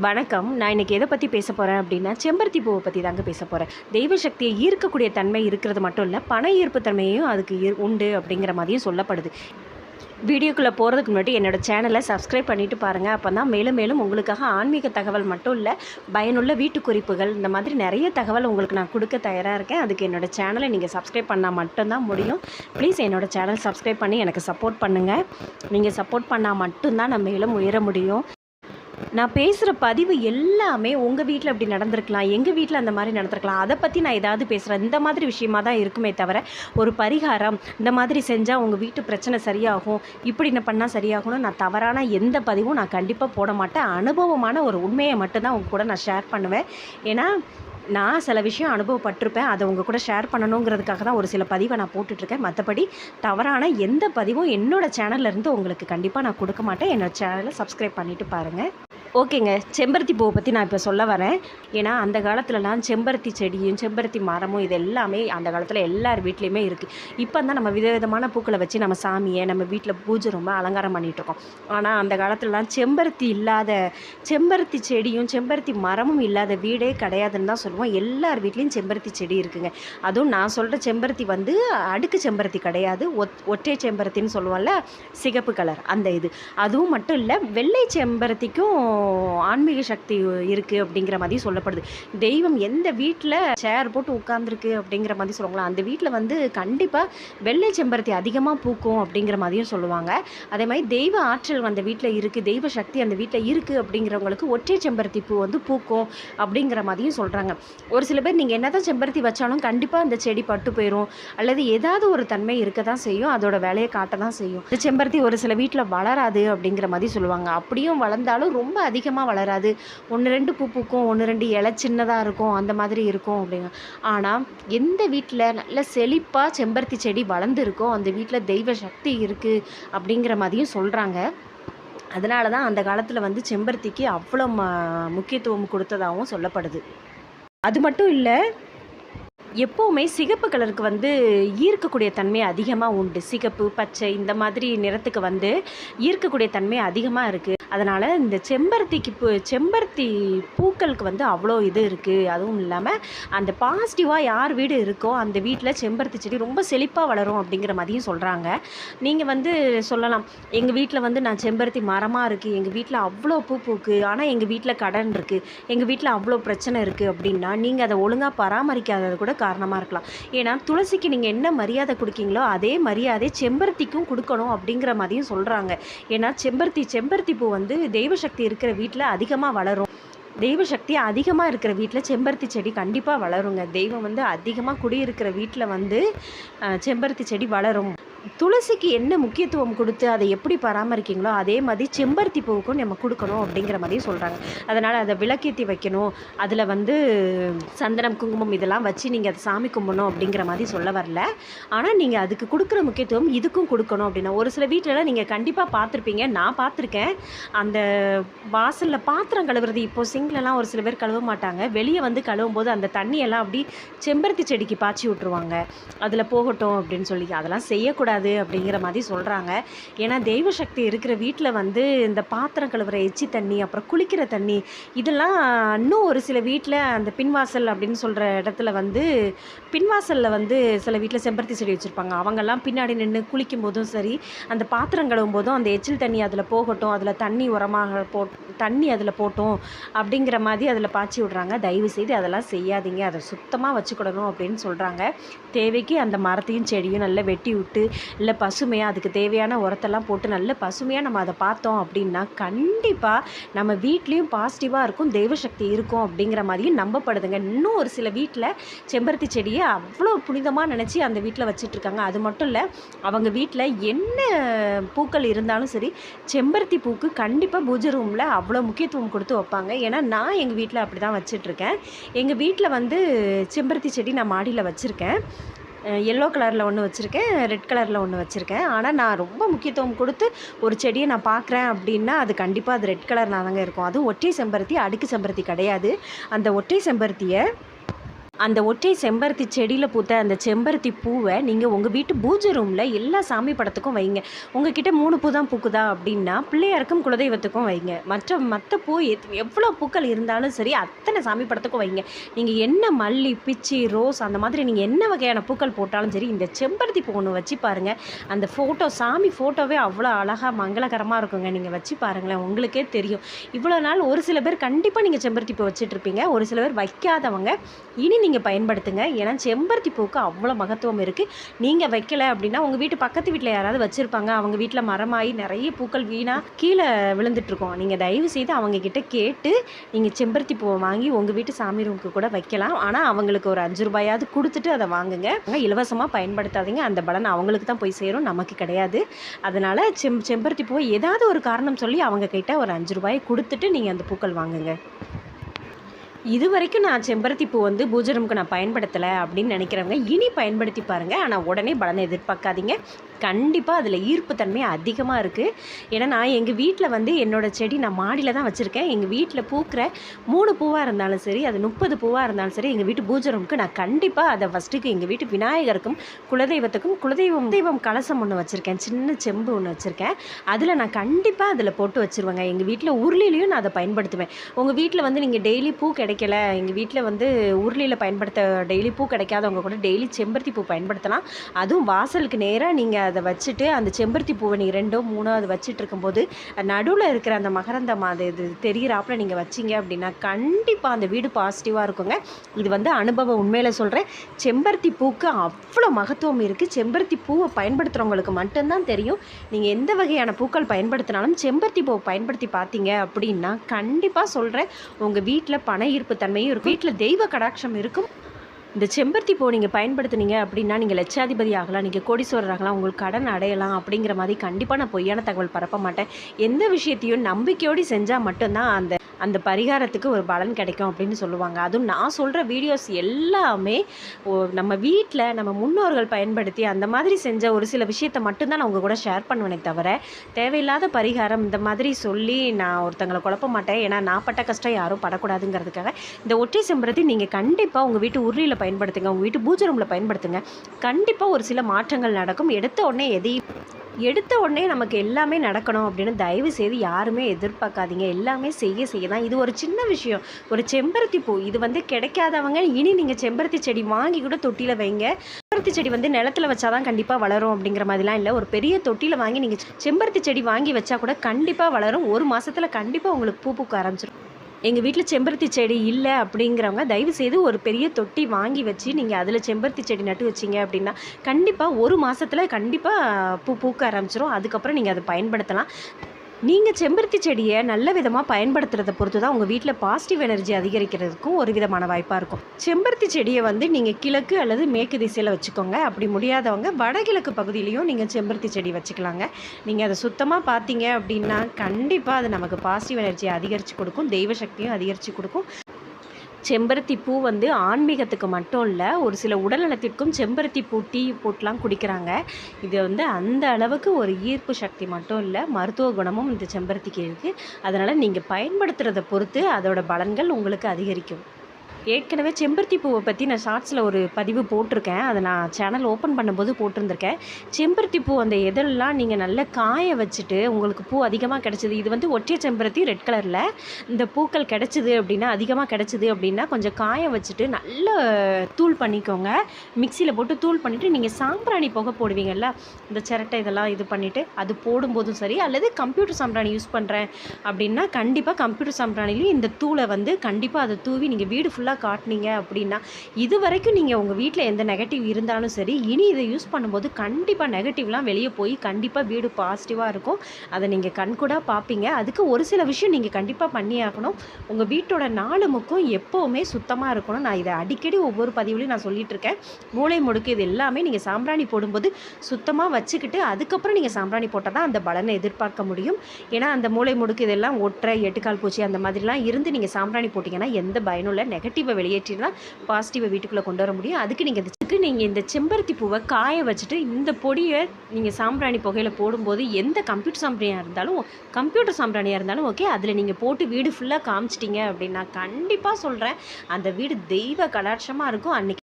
வணக்கம். நான் இன்னைக்கு எதை பற்றி பேச போகிறேன் அப்படின்னா செம்பருத்தி பூவை பற்றி தாங்க பேச போகிறேன் தெய்வ சக்தியை ஈர்க்கக்கூடிய தன்மை இருக்கிறது மட்டும் இல்லை பண ஈர்ப்பு தன்மையும் அதுக்கு உண்டு அப்படிங்கிற மாதிரியும் சொல்லப்படுது. வீடியோக்குள்ளே போகிறதுக்கு முன்னாடி என்னோடய சேனலை சப்ஸ்கிரைப் பண்ணிவிட்டு பாருங்கள் அப்போ தான் மேலும் மேலும் உங்களுக்காக ஆன்மீக தகவல் மட்டும் இல்லை பயனுள்ள வீட்டு குறிப்புகள் இந்த மாதிரி நிறைய தகவல் உங்களுக்கு நான் கொடுக்க தயாராக இருக்கேன். அதுக்கு என்னோடய சேனலை நீங்கள் சப்ஸ்கிரைப் பண்ணால் மட்டும்தான் முடியும். ப்ளீஸ் என்னோடய சேனல் சப்ஸ்கிரைப் பண்ணி எனக்கு சப்போர்ட் பண்ணுங்கள் நீங்கள் சப்போர்ட் பண்ணால் மட்டும்தான் நான் மேலும் உயர முடியும். நான் பேசுகிற பதிவு எல்லாமே உங்கள் வீட்டில் அப்படி நடந்திருக்கலாம் எங்கள் வீட்டில் அந்த மாதிரி நடந்திருக்கலாம். அதை பற்றி நான் ஏதாவது பேசுகிறேன் இந்த மாதிரி விஷயமா தான் இருக்குமே தவிர ஒரு பரிகாரம் இந்த மாதிரி செஞ்சால் உங்கள் வீட்டு பிரச்சனை சரியாகும் இப்படி என்ன பண்ணால் சரியாகும்னு நான் தவறான எந்த பதிவும் நான் கண்டிப்பாக போட மாட்டேன். அனுபவமான ஒரு உண்மையை மட்டும்தான் உங்க கூட நான் ஷேர் பண்ணுவேன். ஏன்னா நான் சில விஷயம் அனுபவப்பட்டிருப்பேன். அதை உங்கள் கூட ஷேர் பண்ணணுங்கிறதுக்காக தான் ஒரு சில பதிவை நான் போட்டுட்ருக்கேன். மற்றபடி தவறான எந்த பதிவும் என்னோடய சேனல்லேருந்து உங்களுக்கு கண்டிப்பாக நான் கொடுக்க மாட்டேன். என்னோட சேனலை சப்ஸ்கிரைப் பண்ணிவிட்டு பாருங்கள் ஓகேங்க. செம்பருத்தி பூவை பற்றி நான் இப்போ சொல்ல வரேன். ஏன்னா அந்த காலத்துலலாம் செம்பருத்தி செடியும் செம்பருத்தி மரமும் இது எல்லாமே அந்த காலத்தில் எல்லார் வீட்லேயுமே இருக்குது இப்போ தான் நம்ம விதவிதமான பூக்களை வச்சு நம்ம சாமியை நம்ம வீட்டில் பூஜை ரொம்ப அலங்காரம் பண்ணிகிட்ருக்கோம் இருக்கோம் ஆனால் அந்த காலத்துலலாம் செம்பருத்தி இல்லாத செம்பருத்தி செடியும் செம்பருத்தி மரமும் இல்லாத வீடே கிடையாதுன்னு தான் சொல்லுவோம். எல்லார் வீட்லேயும் செம்பருத்தி செடி இருக்குங்க. அதுவும் நான் சொல்கிற செம்பருத்தி வந்து அடுக்கு செம்பருத்தி கிடையாது. ஒத் ஒற்றை செம்பருத்தின்னு சொல்லுவோம்ல சிகப்பு கலர் அந்த இது. அதுவும் மட்டும் இல்லை வெள்ளை செம்பருத்திக்கும் ஆன்மீக சக்தி இருக்குது அப்படிங்கிற மாதிரி சொல்லப்படுது. தெய்வம் எந்த வீட்டில் சேர் போட்டு உட்காந்துருக்கு அப்படிங்கிற மாதிரி சொல்லுவாங்களா? அந்த வீட்டில் வந்து கண்டிப்பாக வெள்ளை செம்பருத்தி அதிகமாக பூக்கும் அப்படிங்கிற மாதிரியும் சொல்லுவாங்க. அதே மாதிரி தெய்வ ஆற்றல் அந்த வீட்டில் இருக்குது தெய்வ சக்தி அந்த வீட்டில் இருக்குது அப்படிங்கிறவங்களுக்கு ஒற்றை செம்பருத்தி பூ வந்து பூக்கும் அப்படிங்கிற மாதிரியும் சொல்கிறாங்க ஒரு சில பேர் நீங்கள் என்னதான் செம்பருத்தி வச்சாலும் கண்டிப்பாக அந்த செடி பட்டு போயிடும் அல்லது ஏதாவது ஒரு தன்மை இருக்க தான் செய்யும். அதோட வேலையை காட்ட தான் செய்யும். இந்த செம்பருத்தி ஒரு சில வீட்டில் வளராது அப்படிங்கிற மாதிரி சொல்லுவாங்க. அப்படியும் வளர்ந்தாலும் ரொம்ப அதிகமாக வளராது. ஒன்று ரெண்டு பூ பூக்கும் ஒன்று ரெண்டு இலை சின்னதாக இருக்கும் அந்த மாதிரி இருக்கும் அப்படிங்க. ஆனால் எந்த வீட்டில் நல்ல செழிப்பாக செம்பருத்தி செடி வளர்ந்துருக்கோ அந்த வீட்டில் தெய்வ சக்தி இருக்குது அப்படிங்கிற மாதிரியும் சொல்கிறாங்க அதனால தான் அந்த காலத்தில் வந்து செம்பருத்திக்கு அவ்வளோ ம முக்கியத்துவம் கொடுத்ததாகவும் சொல்லப்படுது. அது மட்டும் இல்லை எப்போவுமே சிகப்பு கலருக்கு வந்து ஈர்க்கக்கூடிய தன்மை அதிகமாக உண்டு. சிகப்பு பச்சை இந்த மாதிரி நிறத்துக்கு வந்து ஈர்க்கக்கூடிய தன்மை அதிகமாக இருக்குது அதனால் இந்த செம்பருத்திக்கு பூ செம்பருத்தி பூக்களுக்கு வந்து அவ்வளோ இது இருக்குது அதுவும் இல்லாமல் அந்த பாசிட்டிவாக யார் வீடு இருக்கோ அந்த வீட்டில் செம்பருத்தி செடி ரொம்ப செழிப்பாக வளரும் அப்படிங்கிற மாதிரியும் சொல்கிறாங்க நீங்கள் வந்து சொல்லலாம். எங்கள் வீட்டில் வந்து நான் செம்பருத்தி மரமாக இருக்குது எங்கள் வீட்டில் அவ்வளோ பூ பூக்கு. ஆனால் எங்கள் வீட்டில் கடன் இருக்குது எங்கள் வீட்டில் அவ்வளோ பிரச்சனை இருக்குது அப்படின்னா நீங்கள் அதை ஒழுங்காக பராமரிக்காதது கூட காரணமாக இருக்கலாம். ஏன்னா துளசிக்கு நீங்கள் என்ன மரியாதை கொடுக்கீங்களோ அதே மரியாதை செம்பருத்திக்கும் கொடுக்கணும் அப்படிங்கிற மாதிரியும் சொல்கிறாங்க ஏன்னா செம்பருத்தி செம்பருத்தி பூ வந்து தெய்வ சக்தி இருக்கிற வீட்டில் அதிகமாக வளரும். தெய்வ சக்தி அதிகமாக இருக்கிற வீட்டில் செம்பருத்தி செடி கண்டிப்பாக வளருங்க. தெய்வம் வந்து அதிகமாக குடியிருக்கிற வீட்டில் வந்து செம்பருத்தி செடி வளரும். துளசிக்கு என்ன முக்கியத்துவம் கொடுத்து அதை எப்படி பராமரிக்கீங்களோ அதே மாதிரி செம்பருத்தி பூவுக்கும் நம்ம கொடுக்கணும் அப்படிங்கிற மாதிரியும் சொல்கிறாங்க அதனால் அதை விளக்கேற்றி வைக்கணும். அதில் வந்து சந்தனம் குங்குமம் இதெல்லாம் வச்சு நீங்கள் அதை சாமி கும்பிடணும் அப்படிங்கிற மாதிரி சொல்ல வரல. ஆனால் நீங்கள் அதுக்கு கொடுக்குற முக்கியத்துவம் இதுக்கும் கொடுக்கணும் அப்படின்னா ஒரு சில வீட்டிலலாம் நீங்கள் கண்டிப்பாக பார்த்துருப்பீங்க. நான் பார்த்துருக்கேன். அந்த வாசலில் பாத்திரம் கழுவுறது இப்போ சிங்க்லலாம் ஒரு சில பேர் கழுவ மாட்டாங்க. வெளியே வந்து கழுவும் போது அந்த தண்ணியெல்லாம் அப்படி செம்பருத்தி செடிக்கு பாய்ச்சி விட்ருவாங்க அதில் போகட்டும் அப்படின்னு சொல்லி அதெல்லாம் செய்யக்கூடாது. அப்படிங்கிற மாதிரி சொல்கிறாங்க ஏன்னா தெய்வ சக்தி இருக்கிற வீட்டில் வந்து இந்த பாத்திரம் கழுவுற எச்சி தண்ணி அப்புறம் குளிக்கிற தண்ணி இதெல்லாம் இன்னும் ஒரு சில வீட்டில் அந்த பின்வாசல் அப்படின்னு சொல்கிற இடத்துல வந்து பின்வாசலில் வந்து சில வீட்டில் செம்பருத்தி செடி வச்சுருப்பாங்க. அவங்கெல்லாம் பின்னாடி நின்று குளிக்கும் போதும் சரி அந்த பாத்திரம் கழுவும் போதும் அந்த எச்சில் தண்ணி அதில் போகட்டும் அதில் தண்ணி உரமாக போ தண்ணி அதில் போட்டும் அப்படிங்கிற மாதிரி அதில் பாய்ச்சி விட்றாங்க. தயவு செய்து அதெல்லாம் செய்யாதீங்க. அதை சுத்தமாக வச்சுக்கிடணும் அப்படின்னு சொல்கிறாங்க தேவைக்கு அந்த மரத்தையும் செடியும் நல்லா வெட்டி விட்டு இல்லை பசுமையாக அதுக்கு தேவையான உரத்தெல்லாம் போட்டு நல்ல பசுமையாக நம்ம அதை பார்த்தோம் அப்படின்னா கண்டிப்பாக நம்ம வீட்லேயும் பாசிட்டிவாக இருக்கும் தெய்வ சக்தி இருக்கும் அப்படிங்கிற மாதிரியும் நம்பப்படுதுங்க. இன்னும் ஒரு சில வீட்டில் செம்பருத்தி செடியை அவ்வளோ புனிதமாக நினச்சி அந்த வீட்டில் வச்சிட்ருக்காங்க அது மட்டும் இல்லை அவங்க வீட்டில் என்ன பூக்கள் இருந்தாலும் சரி செம்பருத்தி பூக்கு கண்டிப்பாக பூஜை ரூமில் அவ்வளோ முக்கியத்துவம் கொடுத்து வைப்பாங்க. ஏன்னா நான் எங்கள் வீட்டில் அப்படி தான் வச்சிட்ருக்கேன் எங்கள் வீட்டில் வந்து செம்பருத்தி செடி நான் மாடியில் வச்சுருக்கேன். எல்லோ கலரில் ஒன்று வச்சுருக்கேன் ரெட் கலரில் ஒன்று வச்சுருக்கேன். ஆனால் நான் ரொம்ப முக்கியத்துவம் கொடுத்து ஒரு செடியை நான் பார்க்குறேன் அப்படின்னா அது கண்டிப்பாக அது ரெட் கலர் தாங்க இருக்கும். அதுவும் ஒற்றை செம்பருத்தி அடுக்கு செம்பருத்தி கிடையாது. அந்த ஒற்றை செம்பருத்தியை அந்த ஒற்றை செம்பருத்தி செடியில் பூத்த அந்த செம்பருத்தி பூவை நீங்கள் உங்கள் வீட்டு பூஜை ரூமில் எல்லா சாமி படத்துக்கும் வைங்க. உங்ககிட்ட மூணு பூ தான் பூக்குதா அப்படின்னா பிள்ளையாருக்கும் குலதெய்வத்துக்கும் வைங்க. மற்ற மற்ற பூ எத்- எவ்வளோ பூக்கள் இருந்தாலும் சரி அத்தனை சாமி படத்துக்கும் வைங்க. நீங்கள் என்ன மல்லி பிச்சி ரோஸ் அந்த மாதிரி நீங்கள் என்ன வகையான பூக்கள் போட்டாலும் சரி இந்த செம்பருத்தி பூ ஒன்று வச்சு பாருங்கள் அந்த ஃபோட்டோ சாமி ஃபோட்டோவே அவ்வளோ அழகாக மங்களகரமாக இருக்குங்க. நீங்கள் வச்சு பாருங்களேன் உங்களுக்கே தெரியும். இவ்வளோ நாள் ஒரு சில பேர் கண்டிப்பாக நீங்கள் செம்பருத்தி பூ வச்சுட்ருப்பீங்க. ஒரு சில பேர் வைக்காதவங்க. இனி நீங்கள் நீங்கள் பயன்படுத்துங்க. ஏன்னா செம்பருத்தி பூக்கு அவ்வளோ மகத்துவம் இருக்குது நீங்கள் வைக்கலை அப்படின்னா உங்கள் வீட்டு பக்கத்து வீட்டில் யாராவது வச்சுருப்பாங்க. அவங்க வீட்டில் மரமாகி நிறைய பூக்கள் வீணாக கீழே விழுந்துட்டுருக்கோம். நீங்கள் தயவு செய்து அவங்கக்கிட்ட கேட்டு நீங்கள் செம்பருத்தி பூவை வாங்கி உங்கள் வீட்டு சாமி ரூமுக்கு கூட வைக்கலாம். ஆனால் அவங்களுக்கு ஒரு அஞ்சு ரூபாயாவது கொடுத்துட்டு அதை வாங்குங்க. இலவசமாக பயன்படுத்தாதீங்க. அந்த பலன் அவங்களுக்கு தான் போய் சேரும். நமக்கு கிடையாது. அதனால் செம் செம்பருத்தி பூவை ஏதாவது ஒரு காரணம் சொல்லி அவங்க கிட்ட ஒரு அஞ்சு ரூபாயை கொடுத்துட்டு நீங்கள் அந்த பூக்கள் வாங்குங்க. இது வரைக்கும் நான் செம்பருத்தி பூ வந்து பூஜை ரூமுக்கு நான் பயன்படுத்தலை அப்படின்னு நினைக்கிறவங்க இனி பயன்படுத்தி பாருங்கள் ஆனால் உடனே பலனை எதிர்பார்க்காதீங்க. கண்டிப்பாக அதில் ஈர்ப்புத்தன்மை அதிகமாக இருக்குது ஏன்னா நான் எங்கள் வீட்டில் வந்து என்னோடய செடி நான் மாடியில் தான் வச்சுருக்கேன். எங்கள் வீட்டில் பூக்கிற மூணு பூவாக இருந்தாலும் சரி அது முப்பது பூவாக இருந்தாலும் சரி எங்கள் வீட்டு பூஜை ரூமுக்கு நான் கண்டிப்பாக அதை ஃபஸ்ட்டுக்கு எங்கள் வீட்டு விநாயகருக்கும் குலதெய்வத்துக்கும் குலதெய்வம் தெய்வம் கலசம் ஒன்று வச்சுருக்கேன். சின்ன செம்பு ஒன்று வச்சுருக்கேன். அதில் நான் கண்டிப்பாக அதில் போட்டு வச்சுருவேங்க. எங்கள் வீட்டில் உருளிலையும் நான் அதை பயன்படுத்துவேன். உங்கள் வீட்டில் வந்து நீங்கள் டெய்லி பூ கிடை கிடைக்கல. எங்கள் வீட்டில் வந்து உருளியில் பயன்படுத்த டெய்லி பூ கிடைக்காதவங்க கூட டெய்லி செம்பருத்தி பூ பயன்படுத்தலாம். அதுவும் வாசலுக்கு நேராக நீங்கள் அதை வச்சுட்டு அந்த செம்பருத்தி பூவை நீங்கள் ரெண்டோ மூணோ அதை வச்சுட்டு இருக்கும்போது நடுவில் இருக்கிற அந்த மகரந்தம் அது இது தெரிகிறாப்பில் நீங்கள் வச்சீங்க அப்படின்னா கண்டிப்பாக அந்த வீடு பாசிட்டிவாக இருக்குங்க. இது வந்து அனுபவம் உண்மையில் சொல்கிறேன் செம்பருத்தி பூக்கு அவ்வளோ மகத்துவம் இருக்குது செம்பருத்தி பூவை பயன்படுத்துகிறவங்களுக்கு மட்டும்தான் தெரியும். நீங்கள் எந்த வகையான பூக்கள் பயன்படுத்தினாலும் செம்பருத்தி பூவை பயன்படுத்தி பார்த்தீங்க அப்படின்னா கண்டிப்பாக சொல்கிறேன் உங்கள் வீட்டில் பணம் ஈர்ப்பு தன்மையும் இருக்கும். வீட்டில் தெய்வ கடாட்சம் இருக்கும். இந்த செம்பருத்தி பூ நீங்கள் பயன்படுத்துனீங்க அப்படின்னா நீங்கள் லட்சாதிபதி ஆகலாம் நீங்கள் கோடீஸ்வரர் ஆகலாம் உங்களுக்கு கடன் அடையலாம் அப்படிங்கிற மாதிரி கண்டிப்பாக நான் பொய்யான தகவல் பரப்ப மாட்டேன். எந்த விஷயத்தையும் நம்பிக்கையோடு செஞ்சால் மட்டும்தான் அந்த அந்த பரிகாரத்துக்கு ஒரு பலன் கிடைக்கும் அப்படின்னு சொல்லுவாங்க. அதுவும் நான் சொல்கிற வீடியோஸ் எல்லாமே ஓ- நம்ம வீட்டில் நம்ம முன்னோர்கள் பயன்படுத்தி அந்த மாதிரி செஞ்ச ஒரு சில விஷயத்தை மட்டும்தான் நான் உங்கள் கூட ஷேர் பண்ணுவேனே தவிர தேவையில்லாத பரிகாரம் இந்த மாதிரி சொல்லி நான் ஒருத்தங்களை குழப்ப மாட்டேன். ஏன்னா நான் பட்ட கஷ்டம் யாரும் படக்கூடாதுங்கிறதுக்காக இந்த ஒற்றை செம்பருத்தி நீங்கள் கண்டிப்பாக உங்கள் வீட்டு உருளியில் பயன்படுத்துங்க. உங்கள் வீட்டு பூஜை ரூமில் பயன்படுத்துங்க. கண்டிப்பாக ஒரு சில மாற்றங்கள் நடக்கும். எடுத்த உடனே எதையும் எடுத்த உடனே நமக்கு எல்லாமே நடக்கணும் அப்படின்னு தயவு செய்து யாருமே எதிர்பார்க்காதீங்க. எல்லாமே செய்ய செய்ய தான். இது ஒரு சின்ன விஷயம். ஒரு செம்பருத்தி பூ இது வந்து கிடைக்காதவங்க இனி நீங்கள் செம்பருத்தி செடி வாங்கி கூட தொட்டியில் வைங்க. செம்பருத்தி செடி வந்து நிலத்துல வச்சாதான் கண்டிப்பாக வளரும் அப்படிங்கிற மாதிரிலாம் இல்லை. ஒரு பெரிய தொட்டியில் வாங்கி நீங்கள் செம்பருத்தி செடி வாங்கி வச்சா கூட கண்டிப்பாக வளரும். ஒரு மாசத்துல கண்டிப்பாக உங்களுக்கு பூ பூக்க ஆரம்பிச்சிடும் எங்கள் வீட்டில் செம்பருத்தி செடி இல்லை அப்படிங்கிறவங்க தயவு செய்து ஒரு பெரிய தொட்டி வாங்கி வச்சு நீங்கள் அதில் செம்பருத்தி செடி நட்டு வச்சீங்க அப்படின்னா கண்டிப்பாக ஒரு மாதத்தில் கண்டிப்பாக பூ பூக்க ஆரம்பிச்சிரும். அதுக்கப்புறம் நீங்கள் அதை பயன்படுத்தலாம். நீங்கள் செம்பருத்தி செடியை நல்ல விதமாக பயன்படுத்துறதை பொறுத்து தான் உங்கள் வீட்டில் பாசிட்டிவ் எனர்ஜி அதிகரிக்கிறதுக்கும் ஒரு விதமான வாய்ப்பாக இருக்கும். செம்பருத்தி செடியை வந்து நீங்கள் கிழக்கு அல்லது மேற்கு திசையில் வச்சுக்கோங்க. அப்படி முடியாதவங்க வடகிழக்கு பகுதியிலையும் நீங்கள் செம்பருத்தி செடி வச்சுக்கலாங்க. நீங்கள் அதை சுத்தமாக பார்த்தீங்க அப்படின்னா கண்டிப்பாக அது நமக்கு பாசிட்டிவ் எனர்ஜியை அதிகரித்து கொடுக்கும். தெய்வ சக்தியும் அதிகரித்து கொடுக்கும். செம்பருத்தி பூ வந்து ஆன்மீகத்துக்கு மட்டும் இல்லை ஒரு சில உடல்நலத்திற்கும் செம்பருத்தி பூ டீ போட்டுலாம் குடிக்கிறாங்க. இது வந்து அந்த அளவுக்கு ஒரு ஈர்ப்பு சக்தி மட்டும் இல்லை மருத்துவ குணமும் இந்த செம்பருத்திக்கு இருக்குது அதனால் நீங்கள் பயன்படுத்துகிறத பொறுத்து அதோட பலன்கள் உங்களுக்கு அதிகரிக்கும். ஏற்கனவே செம்பருத்தி பூவை பற்றி நான் ஷார்ட்ஸில் ஒரு பதிவு போட்டிருக்கேன். அதை நான் சேனல் ஓப்பன் பண்ணும்போது போட்டிருந்திருக்கேன். செம்பருத்தி பூ அந்த இதெல்லாம் நீங்கள் நல்லா காய வச்சுட்டு உங்களுக்கு பூ அதிகமாக கிடச்சிது இது வந்து ஒற்றை செம்பருத்தி ரெட் கலரில் இந்த பூக்கள் கிடச்சிது அப்படின்னா அதிகமாக கிடச்சிது அப்படின்னா கொஞ்சம் காய வச்சுட்டு நல்ல தூள் பண்ணிக்கோங்க. மிக்சியில் போட்டு தூள் பண்ணிவிட்டு நீங்கள் சாம்பிராணி புகை போடுவீங்கள்ல இந்த சிரட்டை இதெல்லாம் இது பண்ணிவிட்டு அது போடும்போதும் சரி அல்லது கம்ப்யூட்டர் சாம்பிராணி யூஸ் பண்ணுறேன் அப்படின்னா கண்டிப்பாக கம்ப்யூட்டர் சாம்பிராணிலையும் இந்த தூளை வந்து கண்டிப்பாக அதை தூவி நீங்கள் வீடு ஃபுல்லாக காட்டினீங்க அப்படின்னா இது வரைக்கும் நீங்கள் உங்கள் வீட்டில் எந்த நெகட்டிவ் இருந்தாலும் சரி இனி இதை யூஸ் பண்ணும்போது கண்டிப்பாக நெகட்டிவ்லாம் வெளியே போய் கண்டிப்பாக வீடு பாசிட்டிவாக இருக்கும். அதை நீங்கள் கண்கூடாக பார்ப்பீங்க. அதுக்கு ஒரு சில விஷயம் நீங்கள் கண்டிப்பாக பண்ணியாகணும் உங்கள் வீட்டோட நாலு முக்கும் எப்போவுமே சுத்தமாக இருக்கணும். நான் இதை அடிக்கடி ஒவ்வொரு பதிவுலையும் நான் சொல்லிட்டு இருக்கேன். மூளை முடுக்கு இது எல்லாமே நீங்கள் சாம்பிராணி போடும்போது சுத்தமாக வச்சுக்கிட்டு அதுக்கப்புறம் நீங்கள் சாம்பிராணி போட்டால் தான் அந்த பலனை எதிர்பார்க்க முடியும். ஏன்னா அந்த மூளை முடுக்கு இதெல்லாம் ஒற்றை எட்டுக்கால் பூச்சி அந்த மாதிரிலாம் இருந்து நீங்கள் சாம்பிராணி போட்டிங்கன்னா எந்த பயனும் இல்லை. நெகட்டிவ் வெளியேற்றி வெளியேற்றினா பாசிட்டிவை வீட்டுக்குள்ளே கொண்டு வர முடியும். அதுக்கு நீங்கள் இதுக்கு நீங்கள் இந்த செம்பருத்தி பூவை காய வச்சுட்டு இந்த பொடியை நீங்கள் சாம்பிராணி புகையில் போடும்போது எந்த கம்ப்யூட்டர் சாம்பிராணியாக இருந்தாலும் கம்ப்யூட்டர் சாம்பிராணியாக இருந்தாலும் ஓகே அதில் நீங்கள் போட்டு வீடு ஃபுல்லாக காமிச்சிட்டிங்க அப்படின்னா கண்டிப்பாக சொல்கிறேன் அந்த வீடு தெய்வ கலாட்சமாக இருக்கும். அன்னைக்கு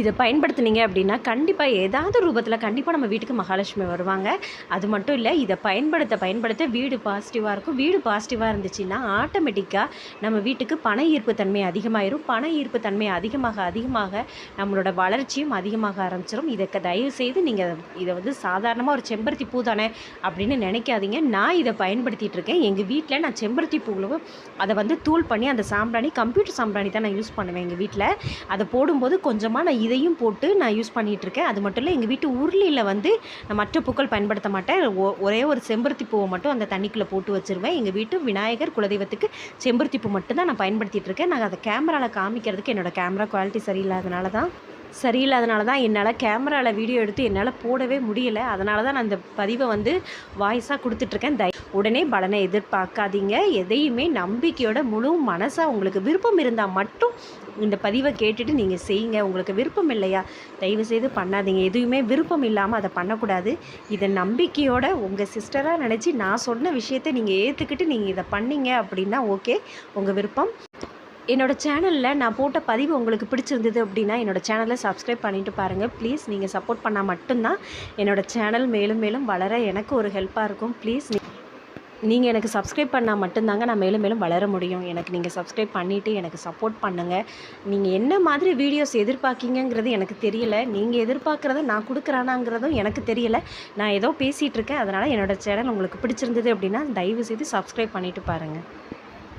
இதை பயன்படுத்துனீங்க அப்படின்னா கண்டிப்பாக ஏதாவது ரூபத்தில் கண்டிப்பாக நம்ம வீட்டுக்கு மகாலட்சுமி வருவாங்க. அது மட்டும் இல்லை இதை பயன்படுத்த பயன்படுத்த வீடு பாசிட்டிவாக இருக்கும். வீடு பாசிட்டிவாக இருந்துச்சுன்னா ஆட்டோமேட்டிக்காக நம்ம வீட்டுக்கு பண ஈர்ப்பு தன்மை அதிகமாயிரும். பண ஈர்ப்பு தன்மை அதிகமாக அதிகமாக நம்மளோட வளர்ச்சியும் அதிகமாக ஆரம்பிச்சிடும் இதை தயவு செய்து நீங்கள் இதை வந்து சாதாரணமாக ஒரு செம்பருத்தி பூ தானே அப்படின்னு நினைக்காதீங்க. நான் இதை பயன்படுத்திட்டு இருக்கேன். எங்கள் வீட்டில் நான் செம்பருத்தி பூவும் அதை வந்து தூள் பண்ணி அந்த சாம்பிராணி கம்ப்யூட்டர் சாம்பிராணி தான் நான் யூஸ் பண்ணுவேன் எங்கள் வீட்டில் அதை போடும்போது கொஞ்சமாக நான் இதையும் போட்டு நான் யூஸ் பண்ணிகிட்டு இருக்கேன் அது மட்டும் இல்லை எங்கள் வீட்டு உருளியில் வந்து நான் மற்ற பூக்கள் பயன்படுத்த மாட்டேன். ஒ- ஒரே ஒரு செம்பருத்தி பூவை மட்டும் அந்த தண்ணிக்குள்ளே போட்டு வச்சிருவேன். எங்கள் வீட்டு விநாயகர் குலதெய்வத்துக்கு செம்பருத்தி பூ மட்டும்தான் நான் பயன்படுத்திகிட்ருக்கேன் நான் அதை கேமராவில் காமிக்கிறதுக்கு என்னோட கேமரா குவாலிட்டி சரியில்லாதனால தான் சரியில்லாதனால தான் என்னால் கேமராவில் வீடியோ எடுத்து என்னால் போடவே முடியல. அதனால தான் நான் இந்த பதிவை வந்து வாய்ஸாக கொடுத்துட்ருக்கேன். தை உடனே பலனை எதிர்பார்க்காதீங்க. எதையுமே நம்பிக்கையோட முழு மனசாக உங்களுக்கு விருப்பம் இருந்தால் மட்டும் இந்த பதிவை கேட்டுட்டு நீங்கள் செய்யுங்க. உங்களுக்கு விருப்பம் இல்லையா? தயவு செய்து பண்ணாதீங்க. எதுவுமே விருப்பம் இல்லாமல் அதை பண்ணக்கூடாது. இதை நம்பிக்கையோட உங்கள் சிஸ்டராக நினச்சி நான் சொன்ன விஷயத்தை நீங்கள் ஏற்றுக்கிட்டு நீங்கள் இதை பண்ணீங்க அப்படின்னா ஓகே. உங்கள் விருப்பம். என்னோடய சேனலில் நான் போட்ட பதிவு உங்களுக்கு பிடிச்சிருந்தது அப்படின்னா என்னோடய சேனலை சப்ஸ்கிரைப் பண்ணிட்டு பாருங்கள் ப்ளீஸ் நீங்கள் சப்போர்ட் பண்ணால் மட்டும்தான் என்னோடய சேனல் மேலும் மேலும் வளர எனக்கு ஒரு ஹெல்ப்பாக இருக்கும். ப்ளீஸ் நீங்கள் எனக்கு சப்ஸ்கிரைப் பண்ணால் மட்டும்தாங்க நான் மேலும் மேலும் வளர முடியும். எனக்கு நீங்கள் சப்ஸ்கிரைப் பண்ணிவிட்டு எனக்கு சப்போர்ட் பண்ணுங்கள் நீங்கள் என்ன மாதிரி வீடியோஸ் எதிர்பார்க்கிங்கிறது எனக்கு தெரியல. நீங்கள் எதிர்பார்க்குறத நான் கொடுக்குறானாங்கிறதும் எனக்கு தெரியல. நான் ஏதோ பேசிகிட்டு இருக்கேன். அதனால் என்னோடய சேனல் உங்களுக்கு பிடிச்சிருந்தது அப்படின்னா தயவு செய்து சப்ஸ்கிரைப் பண்ணிவிட்டு பாருங்கள்